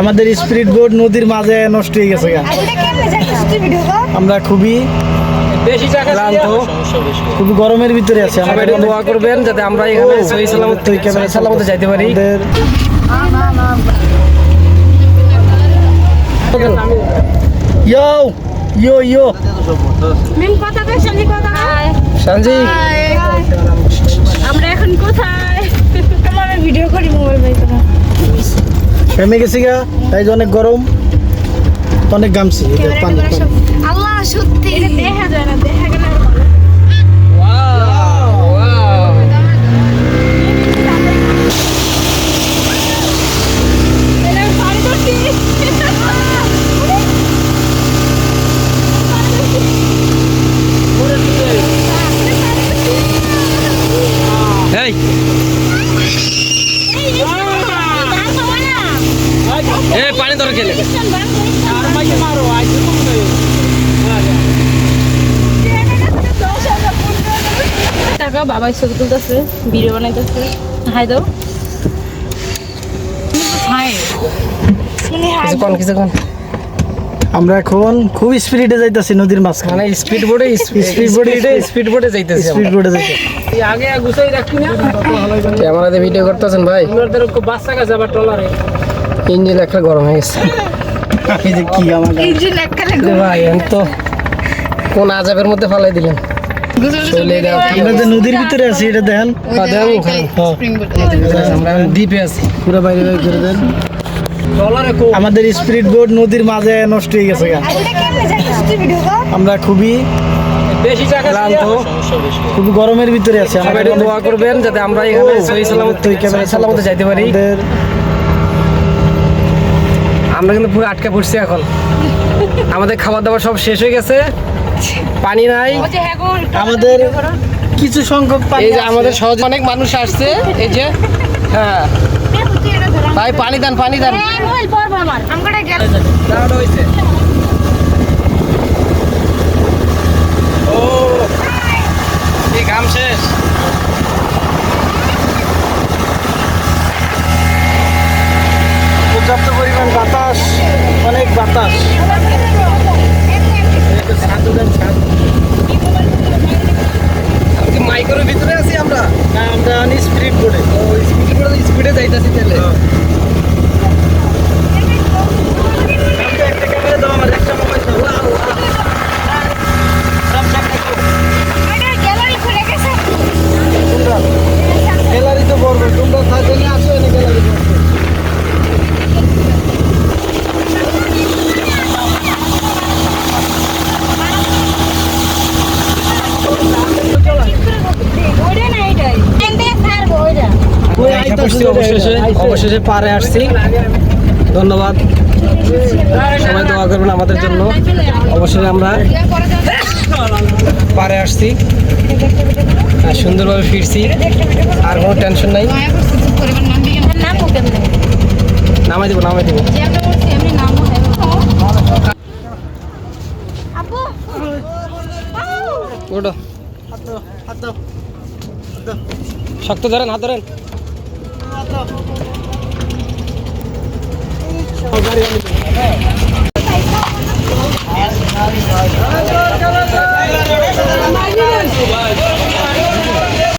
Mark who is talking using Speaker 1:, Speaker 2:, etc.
Speaker 1: আমাদের spirit board নদীর মাঝে নষ্ট হয়ে গেছে আমরা খুবই ক্লান্ত গরমের ভিতরে আছি।
Speaker 2: সবাই দোয়া করবেন যাতে আমরা এখানে সহি সালামত
Speaker 1: ক্যামেরা
Speaker 2: সালামতে যাইতে পারি।
Speaker 1: ইয়ো ইয়ো ইয়ো।
Speaker 3: কথা কই সঞ্জি কথা
Speaker 2: সঞ্জি
Speaker 3: আমরা এখন কোথায়? তোমার ভিডিও করি মোবাইল ভাই
Speaker 1: ফেমে গেছি গা তাই যে অনেক গরম অনেক গামছি এই পানি পানি।
Speaker 3: আল্লাহ সত্যি দেখা যায় না দেখা গেলে আর ভালো। তাহলে আমি পানি ধরছি।
Speaker 2: এই
Speaker 3: এই, এই, ধান খাওয়া না।
Speaker 2: পানি গেলে।
Speaker 3: ধান খাওয়া না। টাকা বাবাই ছবি তুলতেছে ভিডিও বানাইতেছে। হাই দাও। হাই।
Speaker 2: কিছুক্ষণ কিছুক্ষণ
Speaker 1: আমরা এখন খুব স্পিরিটে যাইতাছি নদীর মাঝখানে।
Speaker 2: স্পিড বোর্ডে স্পিড বোর্ডে স্পিড বোর্ডে যাইতেছি
Speaker 1: স্পিড বোর্ডে যাইতে।
Speaker 2: আগে গুছাই রাখি না। ক্যামেরাতে ভিডিও করতেছেন ভাই। বাচ্চা কাছে আবার টলারে ইঞ্জিন একটা গরম হয়ে গেছে।
Speaker 1: এই যে কি আমার।
Speaker 3: ইঞ্জিন এককালে
Speaker 2: এ ভাই এখন তো কোন আজাবের মধ্যে ফালাই দিলেন
Speaker 1: আমরা যে নদীর ভিতরে আছি এটা দেখেন।
Speaker 2: আমরা দ্বীপে আছি।
Speaker 1: পুরো বাইরে বাইরে করে দেন। আমাদের স্পিরিট বোর্ড নদীর মাঝে নষ্ট হয়ে গেছে আমরা খুবই ক্লান্ত খুবই গরমের ভিতরে আছি। আমাদের
Speaker 2: দোয়া করবেন যাতে আমরা এখানে সহি সালামত
Speaker 1: ক্যামেরা
Speaker 2: সালামতে যাইতে পারি। আমরা কিন্তু পুরো আটকে পড়ছি এখন। আমাদের খাবার দাবার সব শেষ হয়ে গেছে। পানি নাই।
Speaker 1: আমাদের কিছু সংখ্যক পানি
Speaker 2: এই যে আমাদের সহজ অনেক মানুষ আসছে। এই যে হ্যাঁ। ভাই পানি দেন পানি দেন
Speaker 3: মোবাইল পড়ব আমার আমকাটা গেল
Speaker 2: ও এই কাম শেষ
Speaker 1: পর্যাপ্ত পরিমাণ বাতাস অনেক বাতাস
Speaker 2: আমি কি মাইক্রোর ভিতরে আছি আমরা
Speaker 1: না আমরা স্পিরিট বোর্ডে
Speaker 2: ও স্পিডে করে স্পিডে যাইতাছি তাহলে
Speaker 1: একটা ক্যামেরা দাও আমার একটা মোবাইল দাও ওয়াও, ওয়াও।
Speaker 3: গ্যালারি খুলে গেছে
Speaker 1: তোমরা গ্যালারি তো বলব তোমরা থাকলে নিয়ে আসো এনে গ্যালারি
Speaker 3: ওইটা না এইটাই এখান থেকে ছাড়বো ওইটা
Speaker 2: অবশেষে অবশেষে পারে আসছি। ধন্যবাদ। সবাই দোয়া করবেন আমাদের জন্য। অবশ্যই আমরা পারে আসছি। আর সুন্দরভাবে ফিরছি। আর কোনো টেনশন নাই। নামাই দিব নামাই দিব।
Speaker 3: যে আমরা বলছি এমনি নামও আপু
Speaker 2: ওটা শক্ত ধরেন হাত ধরেন।
Speaker 1: 飾り上げて。